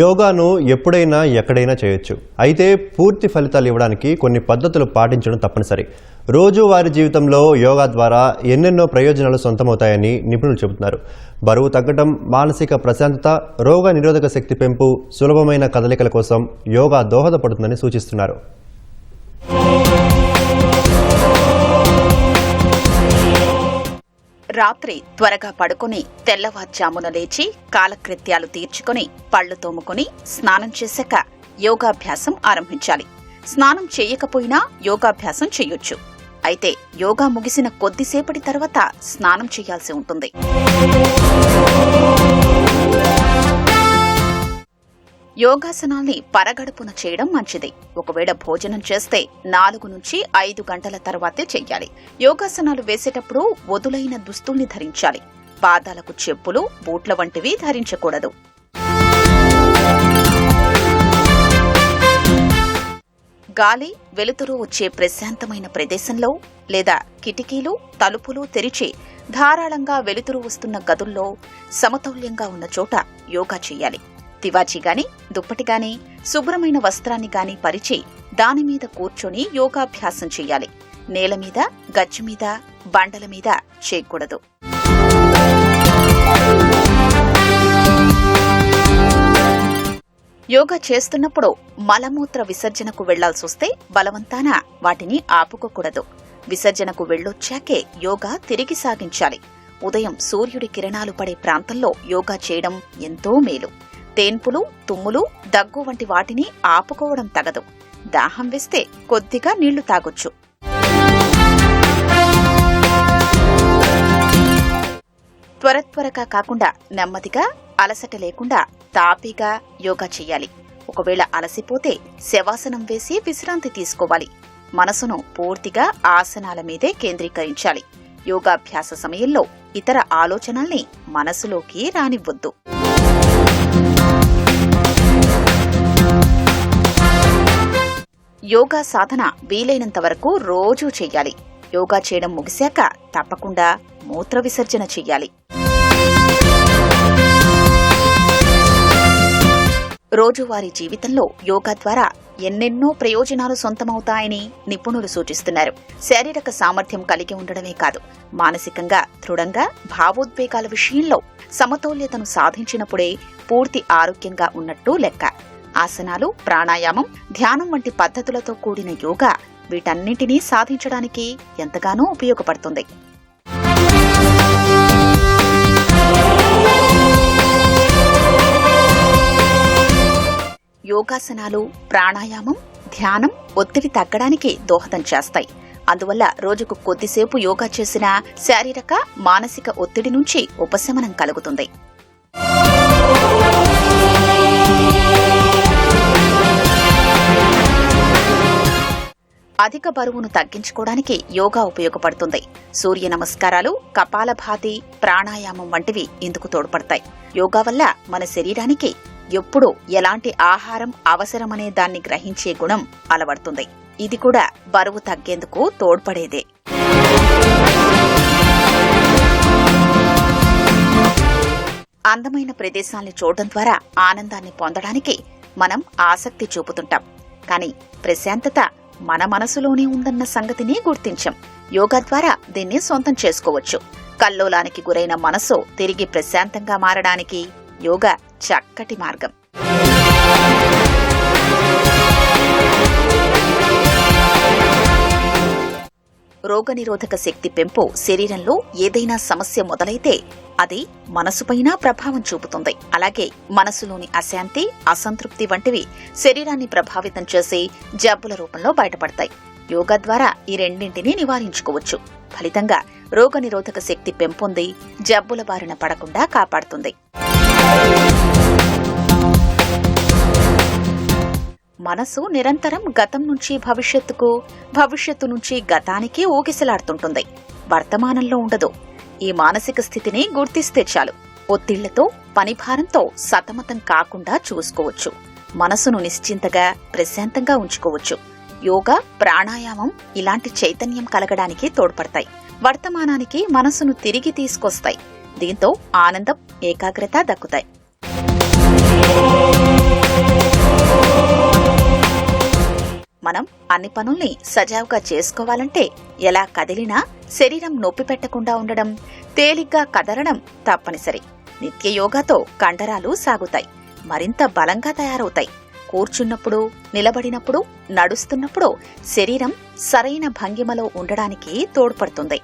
యోగాను ఎప్పుడైనా ఎక్కడైనా చేయొచ్చు. అయితే పూర్తి ఫలితాలు ఇవ్వడానికి కొన్ని పద్ధతులు పాటించడం తప్పనిసరి. రోజువారీ జీవితంలో యోగా ద్వారా ఎన్నెన్నో ప్రయోజనాలు సొంతమవుతాయని నిపుణులు చెబుతున్నారు. బరువు తగ్గడం మానసిక ప్రశాంతత రోగ నిరోధక శక్తి పెంపు సులభమైన కదలికల కోసం యోగా దోహదపడుతుందని సూచిస్తున్నారు. రాత్రి త్వరగా పడుకొని తెల్లవారుజామున లేచి కాలకృత్యాలు తీర్చుకొని పళ్ళు తోముకొని స్నానం చేశాక యోగాభ్యాసం ఆరంభించాలి. స్నానం చేయకపోయినా యోగాభ్యాసం చేయొచ్చు. అయితే యోగా ముగిసిన కొద్దిసేపటి తర్వాత స్నానం చేయాల్సి ఉంటుంది. యోగాసనాల్ని పరగడుపున చేయడం మంచిది. ఒకవేళ భోజనం చేస్తే నాలుగు నుంచి ఐదు గంటల తర్వాతే చెయ్యాలి. యోగాసనాలు వేసేటప్పుడు వదులైన దుస్తుల్ని ధరించాలి. పాదాలకు చెప్పులు బూట్ల వంటివి ధరించకూడదు. గాలి వెలుతురు వచ్చే ప్రశాంతమైన ప్రదేశంలో లేదా కిటికీలు తలుపులు తెరిచి ధారాళంగా వెలుతురు వస్తున్న గదుల్లో సమతౌల్యంగా ఉన్న చోట యోగా చేయాలి. తివాచి గాని దుప్పటి గాని శుభ్రమైన వస్త్రాన్ని గాని పరిచి దాని మీద కూర్చొని యోగాభ్యాసం చేయాలి. నేల మీద గచ్చు మీద బండల మీద చేయకూడదు. యోగా చేస్తున్నప్పుడు మలమూత్ర విసర్జనకు వెళ్ళాల్సొస్తే బలవంతాన వాటిని ఆపుకోకూడదు. విసర్జనకు వెళ్ళొచ్చాకే యోగా తిరిగి సాగించాలి. ఉదయం సూర్యుడి కిరణాలు పడే ప్రాంతంలో యోగా చేయడం ఎంతో మేలు. తేన్పులు తుమ్ములు దగ్గు వంటి వాటిని ఆపుకోవడం తగదు. దాహం వేస్తే కొద్దిగా నీళ్ళు తాగొచ్చు. త్వర త్వరగా కాకుండా నెమ్మదిగా అలసట లేకుండా తాపీగా యోగా చెయ్యాలి ఒకవేళ అలసిపోతే శవాసనం వేసి విశ్రాంతి తీసుకోవాలి. మనసును పూర్తిగా ఆసనాల మీదే కేంద్రీకరించాలి. యోగాభ్యాస సమయంలో ఇతర ఆలోచనల్ని మనసులోకి రానివ్వద్దు. యోగా సాధన వీలైనంత వరకు రోజూ చెయ్యాలి. యోగా చేయడం ముగిశాక తప్పకుండా మూత్ర విసర్జన చెయ్యాలి. రోజువారీ జీవితంలో యోగా ద్వారా ఎన్నెన్నో ప్రయోజనాలు సొంతమవుతాయని నిపుణులు సూచిస్తున్నారు. శారీరక సామర్థ్యం కలిగి ఉండడమే కాదు మానసికంగా దృఢంగా భావోద్వేగాల విషయంలో సమతౌల్యతను సాధించినప్పుడే పూర్తి ఆరోగ్యంగా ఉన్నట్టు లెక్క. ఆసనాలు ప్రాణాయామం ధ్యానం వంటి పద్ధతులతో కూడిన యోగా వీటన్నింటినీ సాధించడానికి ఎంతగానో ఉపయోగపడుతుంది. యోగాసనాలు ప్రాణాయామం ధ్యానం ఒత్తిడి తగ్గడానికి దోహదం చేస్తాయి. అందువల్ల రోజుకు కొద్దిసేపు యోగా చేసిన శారీరక మానసిక ఒత్తిడి నుంచి ఉపశమనం కలుగుతుంది. అధిక బరువును తగ్గించుకోవడానికి యోగా ఉపయోగపడుతుంది. సూర్య నమస్కారాలు కపాలభాతి ప్రాణాయామం వంటివి ఇందుకు తోడ్పడతాయి. యోగా వల్ల మన శరీరానికి ఎప్పుడు ఎలాంటి ఆహారం అవసరమనే దాన్ని గ్రహించే గుణం అలవడుతుంది. ఇది కూడా బరువు తగ్గేందుకు తోడ్పడేదే. అందమైన ప్రదేశాల్ని చూడడం ద్వారా ఆనందాన్ని పొందడానికి మనం ఆసక్తి చూపుతుంటాం. కానీ ప్రశాంతత మన మనసులోనే ఉందన్న సంగతిని గుర్తించాం. యోగా ద్వారా దీన్ని సొంతం చేసుకోవచ్చు. కల్లోలానికి గురైన మనసు తిరిగి ప్రశాంతంగా మారడానికి యోగా చక్కటి మార్గం. రోగనిరోధక శక్తి పెంపు శరీరంలో ఏదైనా సమస్య మొదలైతే అది మనసుపైన ప్రభావం చూపుతుంది. అలాగే మనసులోని అశాంతి అసంతృప్తి వంటివి శరీరాన్ని ప్రభావితం చేసి జబ్బుల రూపంలో బయటపడతాయి. యోగా ద్వారా ఈ రెండింటినీ నివారించుకోవచ్చు. ఫలితంగా రోగనిరోధక శక్తి పెంపొంది జబ్బుల బారిన పడకుండా కాపాడుతుంది. మనసు నిరంతరం గతం నుంచి భవిష్యత్తుకు భవిష్యత్తు నుంచి గతానికి ఊగిసలాడుతుంటుంది. వర్తమానంలో ఉండదు. ఈ మానసిక స్థితిని గుర్తిస్తే చాలు. ఒత్తిళ్ళతో పనిభారంతో సతమతం కాకుండా చూసుకోవచ్చు. మనసును నిశ్చింతగా ప్రశాంతంగా ఉంచుకోవచ్చు. యోగా ప్రాణాయామం ఇలాంటి చైతన్యం కలగడానికి తోడ్పడతాయి. వర్తమానానికి మనసును తిరిగి తీసుకొస్తాయి. దీంతో ఆనందం ఏకాగ్రత దక్కుతాయి. మనం అన్ని పనుల్ని సజావుగా చేసుకోవాలంటే ఎలా కదిలినా శరీరం నొప్పి పెట్టకుండా ఉండడం తేలిగ్గా కదలడం తప్పనిసరి. నిత్య యోగాతో కండరాలు సాగుతాయి. మరింత బలంగా తయారవుతాయి. కూర్చున్నప్పుడు నిలబడినప్పుడు నడుస్తున్నప్పుడు శరీరం సరైన భంగిమలో ఉండడానికి తోడ్పడుతుంది.